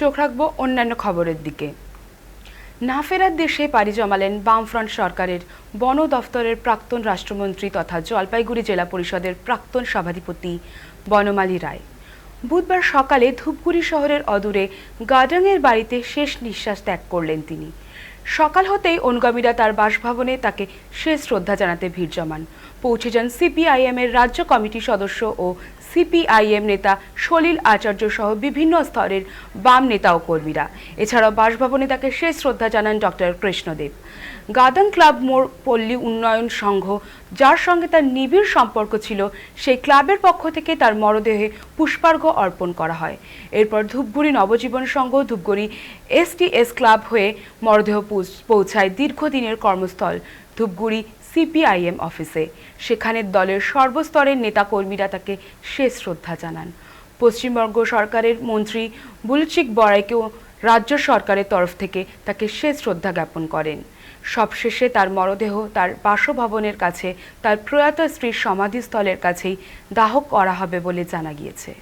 চোখ রাখব অন্যান্য খবরের দিকে। না ফেরার দেশে পাড়ি জমালেন বামফ্রন্ট সরকারের বন দফতরের প্রাক্তন রাষ্ট্রমন্ত্রী তথা জলপাইগুড়ি জেলা পরিষদের প্রাক্তন সভাধিপতি বনমালী রায়। বুধবার সকালে ধূপগুড়ি শহরের অদূরে গার্ডাংয়ের বাড়িতে শেষ নিঃশ্বাস ত্যাগ করলেন তিনি। সকাল হতেই অনুগামীরা তার বাসভবনে তাকে শেষ শ্রদ্ধা জানাতে ভিড় জমান। পৌঁছে যান সিপিআইএম এর রাজ্য কমিটি সদস্য ও সিপিআইএম নেতা সলিল আচার্য সহ বিভিন্ন স্তরের বাম নেতা ও কর্মীরা। এছাড়াও বাসভবনে তাকে শেষ শ্রদ্ধা জানান ডক্টর কৃষ্ণদেব। গাদন ক্লাব মোড় পল্লী উন্নয়ন সংঘ যার সঙ্গে তার নিবিড় সম্পর্ক ছিল, সেই ক্লাবের পক্ষ থেকে তার মরদেহে পুষ্পার্ঘ্য অর্পণ করা হয়। এরপর ধূপগুড়ি নবজীবন সংঘ, ধূপগুড়ি এসটিএস ক্লাব হয়ে মরদেহ পৌঁছায় দীর্ঘদিনের কর্মস্থল, ধূপগুড়ি সিপিআইএম অফিসে। সেখানে দলের সর্বস্তরের নেতাকর্মীরা তাকে শেষ শ্রদ্ধা জানান। পশ্চিমবঙ্গ সরকারের মন্ত্রী বুলচিক বড়াইকেও রাজ্য সরকারের তরফ থেকে তাকে শেষ শ্রদ্ধা জ্ঞাপন করেন। সবশেষে তার মরদেহ তার বাসভবনের কাছে তার প্রয়াত স্ত্রীর সমাধিস্থলের কাছেই দাহ করা হবে বলে জানা গিয়েছে।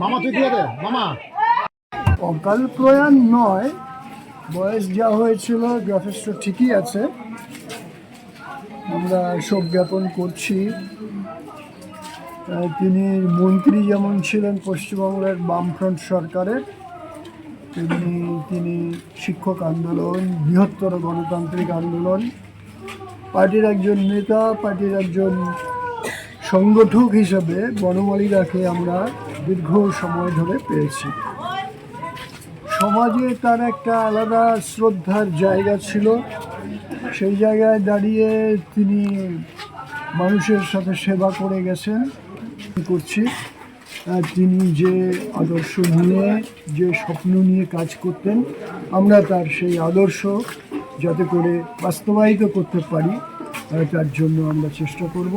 মামা তুই দিয়ে দে মামা। অকাল প্রয়াণ নয় বয়স যা হয়েছিল যথেষ্ট ঠিকই আছে। আমরা শোক জ্ঞাপন করছি। তিনি মন্ত্রী যেমন ছিলেন পশ্চিমবঙ্গের বামফ্রন্ট সরকারের, তেমনি তিনি শিক্ষক আন্দোলন, বৃহত্তর গণতান্ত্রিক আন্দোলন, পার্টির একজন নেতা, পার্টির একজন সংগঠক হিসেবে বনমালীরাকে আমরা দীর্ঘ সময় ধরে পেয়েছি। সমাজে তার একটা আলাদা শ্রদ্ধার জায়গা ছিল। সেই জায়গায় দাঁড়িয়ে তিনি মানুষের সাথে সেবা করে গেছেন। করছি। তিনি যে আদর্শ নিয়ে, যে স্বপ্ন নিয়ে কাজ করতেন, আমরা তার সেই আদর্শ যাতে করে বাস্তবায়িত করতে পারি তার জন্য আমরা চেষ্টা করব।